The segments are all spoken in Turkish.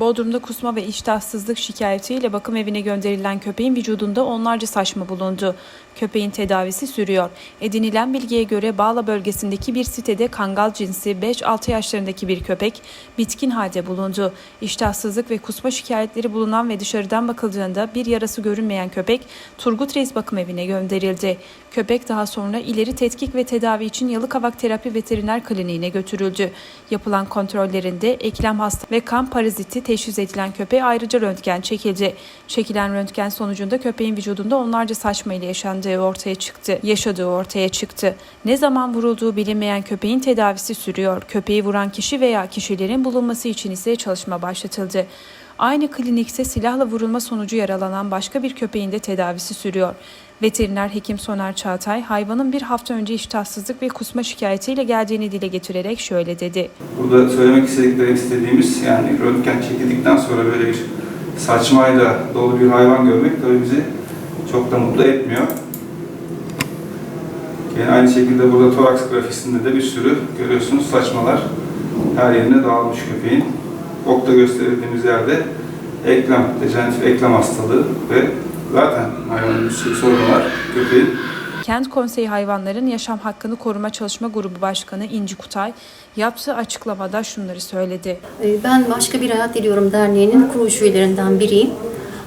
Bodrum'da kusma ve iştahsızlık şikayetiyle bakım evine gönderilen köpeğin vücudunda onlarca saçma bulundu. Köpeğin tedavisi sürüyor. Edinilen bilgiye göre Bağla bölgesindeki bir sitede kangal cinsi 5-6 yaşlarındaki bir köpek bitkin halde bulundu. İştahsızlık ve kusma şikayetleri bulunan ve dışarıdan bakıldığında bir yarası görünmeyen köpek Turgut Reis bakım evine gönderildi. Köpek daha sonra ileri tetkik ve tedavi için Yalıkavak Terapi Veteriner Kliniğine götürüldü. Yapılan kontrollerinde eklem hasta ve kan paraziti teşhis edilen köpeğe ayrıca röntgen çekildi. Çekilen röntgen sonucunda köpeğin vücudunda onlarca saçma ile yaşandığı ortaya çıktı. Yaşadığı ortaya çıktı. Ne zaman vurulduğu bilinmeyen köpeğin tedavisi sürüyor. Köpeği vuran kişi veya kişilerin bulunması için ise çalışma başlatıldı. Aynı klinikte silahla vurulma sonucu yaralanan başka bir köpeğin de tedavisi sürüyor. Veteriner hekim Soner Çağatay, hayvanın bir hafta önce iştahsızlık ve kusma şikayetiyle geldiğini dile getirerek şöyle dedi. Burada söylemek istedikleri istediğimiz yani röntgen çekildikten sonra böyle bir saçmayla dolu bir hayvan görmek tabii bizi çok da mutlu etmiyor. Yani aynı şekilde burada toraks grafisinde de bir sürü görüyorsunuz saçmalar her yerine dağılmış köpeğin. Okta gösterildiğimiz yerde eklem, dejeneratif eklem hastalığı ve zaten hayvanın bir sürü sorunu var köpeğin. Kent Konseyi Hayvanların Yaşam Hakkını Koruma Çalışma Grubu Başkanı İnci Kutay yaptığı açıklamada şunları söyledi. Ee, Ben Başka Bir Hayat Diliyorum Derneği'nin kuruluş üyelerinden biriyim.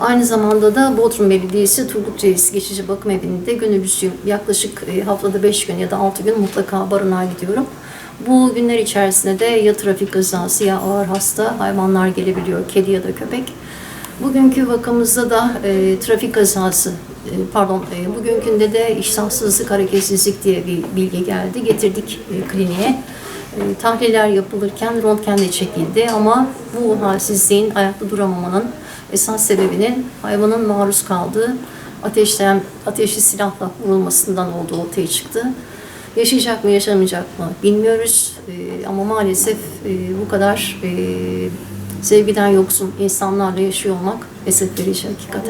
Aynı zamanda da Bodrum Belediyesi Turgut Reis Geçici Bakım Evi'nde gönüllüsüyüm. Yaklaşık e, haftada 5 gün ya da 6 gün mutlaka barınağa gidiyorum. Bu günler içerisinde de ya trafik kazası ya ağır hasta hayvanlar gelebiliyor, kedi ya da köpek. Bugünkü vakamızda da e, trafik kazası, e, pardon, e, bugünkünde de iştahsızlık, hareketsizlik diye bir bilgi geldi. Getirdik e, kliniğe. E, tahliller yapılırken röntgen de çekildi ama bu halsizliğin, ayakta duramamanın esas sebebinin hayvanın maruz kaldığı ateşten, ateşli silahla vurulmasından olduğu ortaya çıktı. Yaşayacak mı, yaşamayacak mı bilmiyoruz E, ama maalesef e, bu kadar sevgiden yoksun insanlarla yaşıyor olmak esef verici hakikaten.